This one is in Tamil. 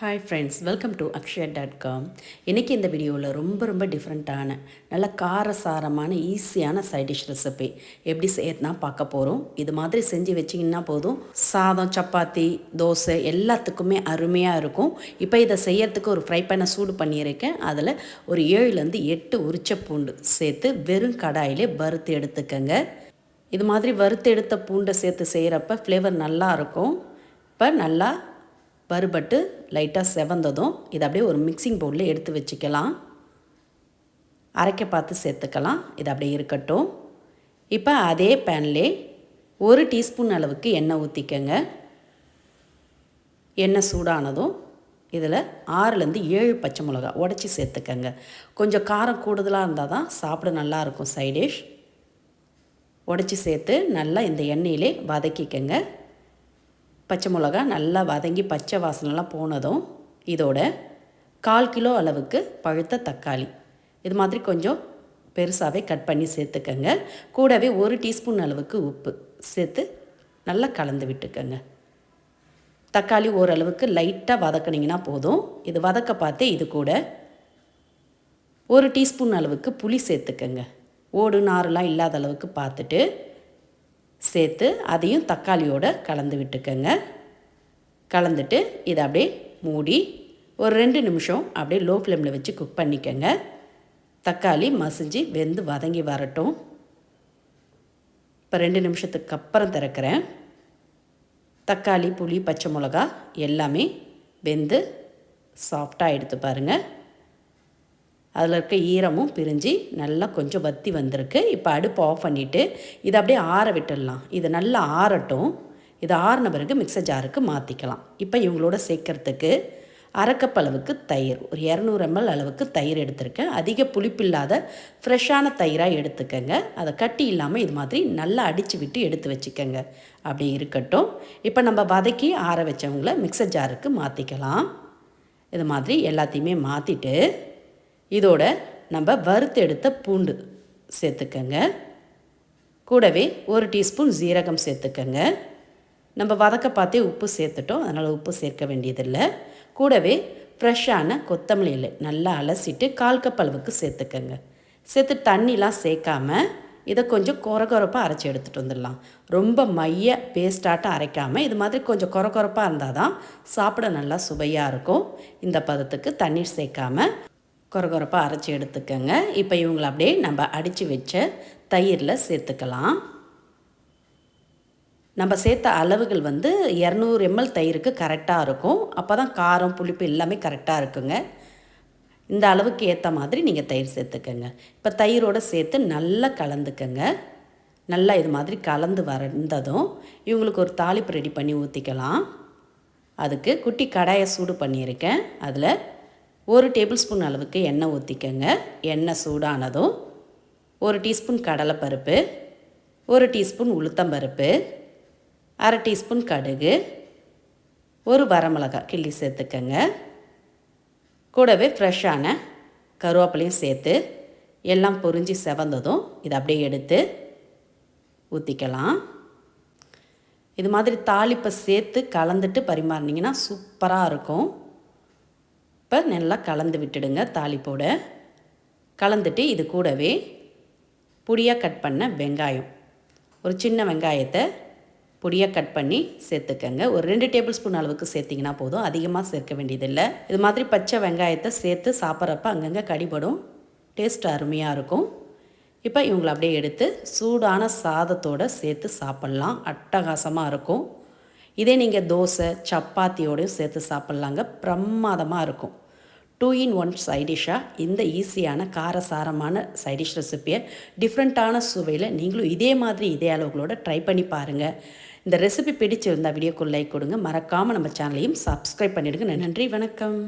Hi friends welcome to Akshaya dot com இன்றைக்கி இந்த வீடியோவில் ரொம்ப ரொம்ப டிஃப்ரெண்ட்டான நல்ல காரசாரமான ஈஸியான சைட் டிஷ் ரெசிபி எப்படி செய்யறதுனா பார்க்க போகிறோம் இது மாதிரி செஞ்சு வச்சிங்கன்னா போதும். சாதம் சப்பாத்தி தோசை எல்லாத்துக்குமே அருமையாக இருக்கும். இப்போ இதை செய்யறதுக்கு ஒரு ஃப்ரை பண்ண சூடு பண்ணியிருக்கேன். அதில் ஒரு ஏழுலேருந்து எட்டு உரிச்ச பூண்டு சேர்த்து வெறும் கடாயிலே வறுத்து எடுத்துக்கங்க. இது மாதிரி வறுத்து எடுத்த பூண்டை சேர்த்து செய்கிறப்ப ஃப்ளேவர் நல்லாயிருக்கும் இப்போ நல்லா வறுபட்டு லைட்டாக செவந்ததும் இதை அப்படியே ஒரு மிக்சிங் பவுலில் எடுத்து வச்சுக்கலாம். அரைக்க பார்த்து சேர்த்துக்கலாம். இது அப்படியே இருக்கட்டும். இப்போ அதே பேன்லே ஒரு டீஸ்பூன் அளவுக்கு எண்ணெய் ஊற்றிக்கங்க எண்ணெய் சூடானதும் இதில் ஆறுலேருந்து ஏழு பச்சை மிளகா உடச்சி சேர்த்துக்கங்க. கொஞ்சம் காரம் கூடுதலாக இருந்தால் தான் சாப்பிட நல்லாயிருக்கும் சைடிஷ் உடச்சி சேர்த்து நல்லா இந்த எண்ணெயிலே வதக்கிக்கங்க. பச்சை மிளகா நல்லா வதங்கி பச்சை வாசனைலாம் போனதும் இதோட கால் கிலோ அளவுக்கு பழுத்த தக்காளி. இது மாதிரி கொஞ்சம் பெருசாகவே கட் பண்ணி சேர்த்துக்கங்க. கூடவே ஒரு டீஸ்பூன் அளவுக்கு உப்பு சேர்த்து நல்லா கலந்து விட்டுக்கங்க. தக்காளி ஓரளவுக்கு லைட்டாக வதக்கினீங்கன்னா போதும். இது வதக்க பார்த்து இது கூட ஒரு டீஸ்பூன் அளவுக்கு புளி சேர்த்துக்கங்க. ஓடு நாரெலாம் இல்லாத அளவுக்கு பார்த்துட்டு சேர்த்து அதையும் தக்காளியோடு கலந்து விட்டுக்கங்க. கலந்துட்டு இதை அப்படியே மூடி ஒரு ரெண்டு நிமிஷம் அப்படியே லோ ஃப்ளேமில் வச்சு குக் பண்ணிக்கங்க. தக்காளி மசிஞ்சு வெந்து வதங்கி வரட்டும். இப்போ ரெண்டு நிமிஷத்துக்கு அப்புறம் திறக்கிறேன். தக்காளி புளி பச்சை மிளகா எல்லாமே வெந்து சாஃப்டாக எடுத்து பாருங்கள் அதில் இருக்க ஈரமும் பிரிஞ்சு நல்லா கொஞ்சம் வத்தி வந்திருக்கு. இப்போ அடுப்பு ஆஃப் பண்ணிவிட்டு இதை அப்படியே ஆற விட்டுடலாம். இது நல்லா ஆறட்டும். இது ஆறின பிறகு மிக்சர் ஜாருக்கு மாற்றிக்கலாம் இப்போ இவங்களோட சேர்க்கறதுக்கு அரைக்கப் அளவுக்கு தயிர் ஒரு இரநூறு எம்எல் அளவுக்கு தயிர் எடுத்திருக்கேன். அதிக புளிப்பில்லாத ஃப்ரெஷ்ஷான தயிராக எடுத்துக்கங்க. அதை கட்டி இல்லாமல் இது மாதிரி நல்லா அடித்து விட்டு எடுத்து வச்சுக்கோங்க. அப்படி இருக்கட்டும். இப்போ நம்ம வதக்கி ஆற வச்சவங்கள மிக்சர் ஜாருக்கு மாற்றிக்கலாம் இது மாதிரி எல்லாத்தையுமே மாற்றிட்டு இதோட நம்ம வறுத்தெடுத்த பூண்டு சேர்த்துக்கங்க. கூடவே ஒரு டீஸ்பூன் ஜீரகம் சேர்த்துக்கங்க. நம்ம வதக்க பார்த்தே உப்பு சேர்த்துட்டோம். அதனால் உப்பு சேர்க்க வேண்டியதில்லை. கூடவே ஃப்ரெஷ்ஷான கொத்தமல்லி இலை நல்லா அலசிட்டு கால் கப் அளவுக்கு சேர்த்துக்கங்க. சேர்த்து தண்ணிலாம் சேர்க்காம இதை கொஞ்சம் குறை குறப்பாக அரைச்சி எடுத்துகிட்டு வந்துடலாம். ரொம்ப மைய பேஸ்டாட்டாக அரைக்காமல் இது மாதிரி கொஞ்சம் குறை குறப்பாக இருந்தால் தான் சாப்பிட நல்லா சுவையாக இருக்கும். இந்த பதத்துக்கு தண்ணீர் சேர்க்காமல் கொரகொரப்பாக அரைச்சி எடுத்துக்கோங்க. இப்போ இவங்களை அப்படியே நம்ம அடித்து வச்ச தயிரில் சேர்த்துக்கலாம். நம்ம சேர்த்த அளவுகள் வந்து இரநூறு எம்எல் தயிருக்கு கரெக்டாக இருக்கும். அப்போ தான் காரம் புளிப்பு எல்லாமே கரெக்டாக இருக்குங்க. இந்த அளவுக்கு ஏற்ற மாதிரி நீங்கள் தயிர் சேர்த்துக்கோங்க. இப்போ தயிரோடு சேர்த்து நல்லா கலந்துக்கங்க. நல்லா இது மாதிரி கலந்து வரந்ததும் இவங்களுக்கு ஒரு தாளிப்பு ரெடி பண்ணி ஊற்றிக்கலாம் அதுக்கு குட்டி கடாயை சூடு பண்ணியிருக்கேன். அதில் ஒரு டேபிள் ஸ்பூன் அளவுக்கு எண்ணெய் ஊற்றிக்கங்க எண்ணெய் சூடானதும் ஒரு டீஸ்பூன் கடலைப்பருப்பு ஒரு டீஸ்பூன் உளுத்தம்பருப்பு அரை டீஸ்பூன் கடுகு ஒரு வரமிளகா கிள்ளி சேர்த்துக்கங்க. கூடவே ஃப்ரெஷ்ஷான கருவேப்பிலையும் சேர்த்து எல்லாம் பொறிஞ்சி செவந்ததும் இதை அப்படியே எடுத்து ஊற்றிக்கலாம் இது மாதிரி தாளிப்பை சேர்த்து கலந்துட்டு பரிமாறினீங்கன்னா சூப்பராக இருக்கும். இப்போ நல்லா கலந்து விட்டுடுங்க தாளிப்போட. கலந்துட்டு இது கூடவே பொடியாக கட் பண்ண வெங்காயம். ஒரு சின்ன வெங்காயத்தை பொடியாக கட் பண்ணி சேர்த்துக்கங்க. ஒரு ரெண்டு டேபிள் ஸ்பூன் அளவுக்கு சேர்த்திங்கன்னா போதும். அதிகமாக சேர்க்க வேண்டியதில்லை. இது மாதிரி பச்சை வெங்காயத்தை சேர்த்து சாப்பிட்றப்ப அங்கங்கே கடிபடும். டேஸ்ட் அருமையாக இருக்கும். இப்போ இவங்களை அப்படியே எடுத்து சூடான சாதத்தோடு சேர்த்து சாப்பிட்லாம். அட்டகாசமாக இருக்கும். இதே நீங்கள் தோசை சப்பாத்தியோடையும் சேர்த்து சாப்பிட்லாங்க. பிரமாதமாக இருக்கும். டூ இன் ஒன் சைடிஷ்ஷாக இந்த ஈஸியான காரசாரமான சைடிஷ் ரெசிப்பியை டிஃப்ரெண்ட்டான சுவையில் நீங்களும் இதே மாதிரி இதே அளவுகளோட ட்ரை பண்ணி பாருங்கள் இந்த ரெசிபி பிடிச்சிருந்தால் வீடியோக்கு லைக் கொடுங்க. மறக்காமல் நம்ம சேனலையும் சப்ஸ்கிரைப் பண்ணிவிடுங்க நன்றி வணக்கம்.